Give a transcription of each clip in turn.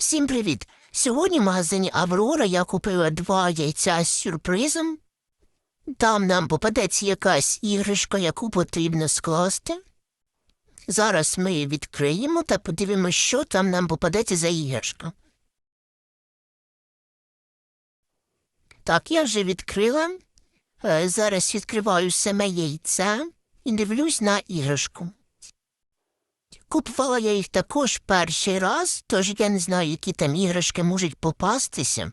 Всім привіт! Сьогодні в магазині Аврора я купила два яйця з сюрпризом. Там нам попадеться якась іграшка, яку потрібно скласти. Зараз ми її відкриємо та подивимося, що там нам попадеться за іграшка. Так, я вже відкрила. Е, Зараз відкриваю саме яйце і дивлюсь на іграшку. Купувала я їх також перший раз, тож я не знаю, які там іграшки можуть попастися.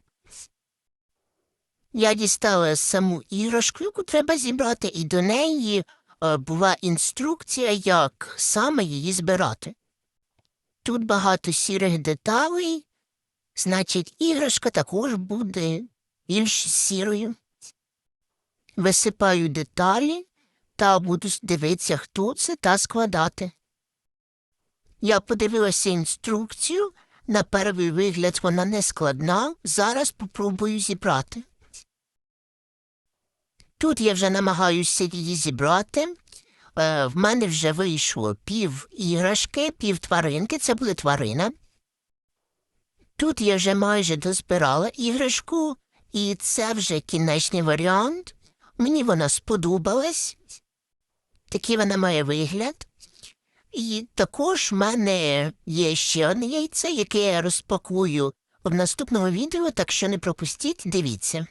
Я дістала саму іграшку, яку треба зібрати, і до неї е, була інструкція, як саме її збирати. Тут багато сірих деталей, значить, іграшка також буде більш сірою. Висипаю деталі та буду дивитися, хто це та складати. Я подивилася інструкцію. На перший вигляд вона не складна. Зараз попробую зібрати. Тут я вже намагаюся її зібрати. Е, в мене вже вийшло пів іграшки, пів тваринки, це буде тварина. Тут я вже майже дозбирала іграшку, і це вже кінечний варіант. Мені вона сподобалась. Такий вона має вигляд. І також в мене є ще одне яйце, яке я розпакую в наступному відео, так що не пропустіть, дивіться.